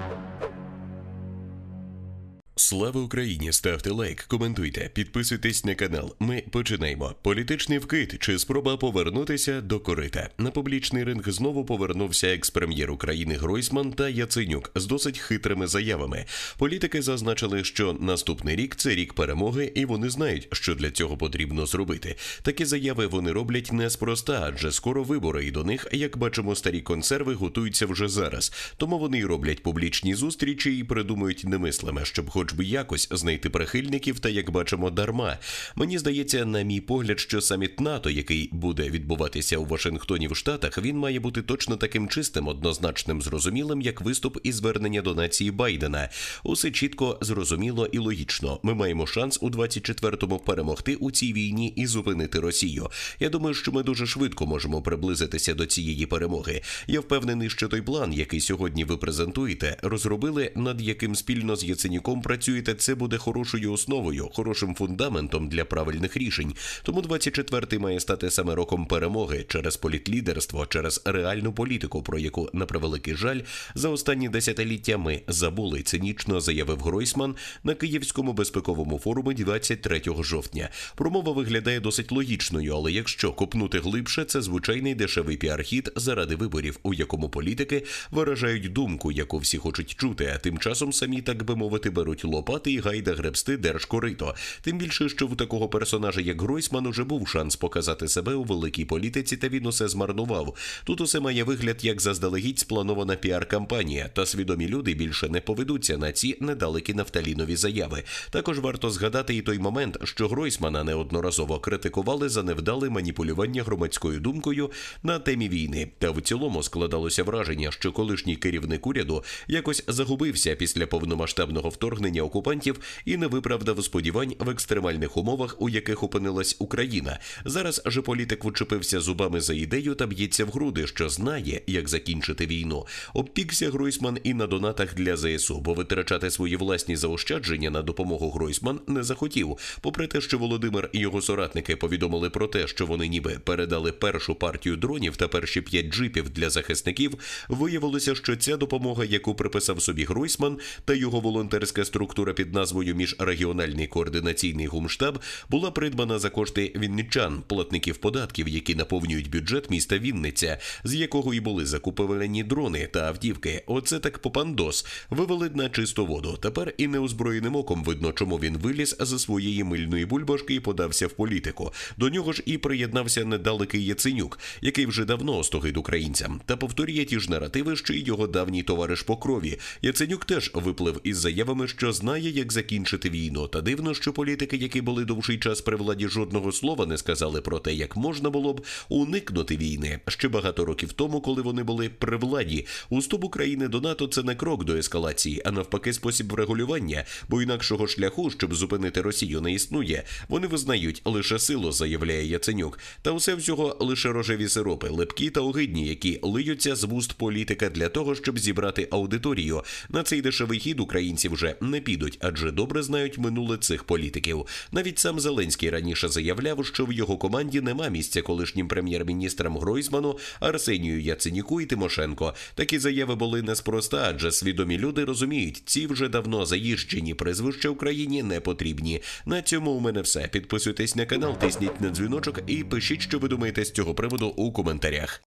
Thank you. Слава Україні! Ставте лайк, коментуйте, підписуйтесь на канал. Ми починаємо. Політичний вкид чи спроба повернутися до корита. На публічний ринг знову повернувся екс-прем'єр України Гройсман та Яценюк з досить хитрими заявами. Політики зазначили, що наступний рік це рік перемоги, і вони знають, що для цього потрібно зробити. Такі заяви вони роблять неспроста, адже скоро вибори, і до них, як бачимо, старі консерви готуються вже зараз. Тому вони й роблять публічні зустрічі і придумують немислиме, щоб хоч би якось знайти прихильників, та як бачимо, дарма. Мені здається, на мій погляд, що саміт НАТО, який буде відбуватися у Вашингтоні в Штатах, він має бути точно таким чистим, однозначним, зрозумілим, як виступ і звернення до нації Байдена. Усе чітко, зрозуміло і логічно. Ми маємо шанс у 24-му перемогти у цій війні і зупинити Росію. Я думаю, що ми дуже швидко можемо приблизитися до цієї перемоги. Я впевнений, що той план, який сьогодні ви презентуєте, розробили, над яким спільно з Яценюком працюєте, це буде хорошою основою, хорошим фундаментом для правильних рішень. Тому 24-й має стати саме роком перемоги через політлідерство, через реальну політику, про яку на превеликий жаль за останні десятиліття ми забули. Цинічно заявив Гройсман на Київському безпековому форумі 23 жовтня. Промова виглядає досить логічною, але якщо копнути глибше, це звичайний дешевий піар-хід заради виборів, у якому політики виражають думку, яку всі хочуть чути, а тим часом самі, так би мовити, беруть лопати і гайда гребсти держкорито. Тим більше, що в такого персонажа, як Гройсман, уже був шанс показати себе у великій політиці, та він усе змарнував. Тут усе має вигляд як заздалегідь спланована піар-кампанія, та свідомі люди більше не поведуться на ці недалекі нафталінові заяви. Також варто згадати і той момент, що Гройсмана неодноразово критикували за невдале маніпулювання громадською думкою на темі війни. Та в цілому складалося враження, що колишній керівник уряду якось загубився після повномасштабного вторгнення окупантів і не виправдав сподівань в екстремальних умовах, у яких опинилась Україна. Зараз же політик вчепився зубами за ідею та б'ється в груди, що знає, як закінчити війну. Обпікся Гройсман і на донатах для ЗСУ, бо витрачати свої власні заощадження на допомогу Гройсман не захотів. Попри те, що Володимир і його соратники повідомили про те, що вони ніби передали першу партію дронів та перші п'ять джипів для захисників, виявилося, що ця допомога, яку приписав собі Гройсман та його волонтерська структура під назвою Міжрегіональний координаційний гумштаб, була придбана за кошти вінничан, платників податків, які наповнюють бюджет міста Вінниця, з якого і були закуплені дрони та автівки. Оце так попандос вивели на чисту воду. Тепер і неозброєним оком видно, чому він виліз за своєї мильної бульбашки і подався в політику. До нього ж і приєднався недалекий Яценюк, який вже давно остогид українцям, та повторює ті ж наративи, що й його давній товариш по крові. Яценюк теж виплив із заявами, що знає, як закінчити війну. Та дивно, що політики, які були довший час при владі, жодного слова не сказали про те, як можна було б уникнути війни ще багато років тому, коли вони були при владі. Уступ України до НАТО це не крок до ескалації, а навпаки, спосіб врегулювання, бо інакшого шляху, щоб зупинити Росію, не існує. Вони визнають лише силу, заявляє Яценюк. Та усе всього лише рожеві сиропи, липкі та огидні, які лиються з вуст політика для того, щоб зібрати аудиторію. На цей дешевий хід українці вже не підуть, адже добре знають минуле цих політиків. Навіть сам Зеленський раніше заявляв, що в його команді нема місця колишнім прем'єр-міністрам Гройсману, Арсенію Яценюку і Тимошенко. Такі заяви були неспроста, адже свідомі люди розуміють, ці вже давно заїжджені прізвища Україні не потрібні. На цьому у мене все. Підписуйтесь на канал, тисніть на дзвіночок і пишіть, що ви думаєте з цього приводу у коментарях.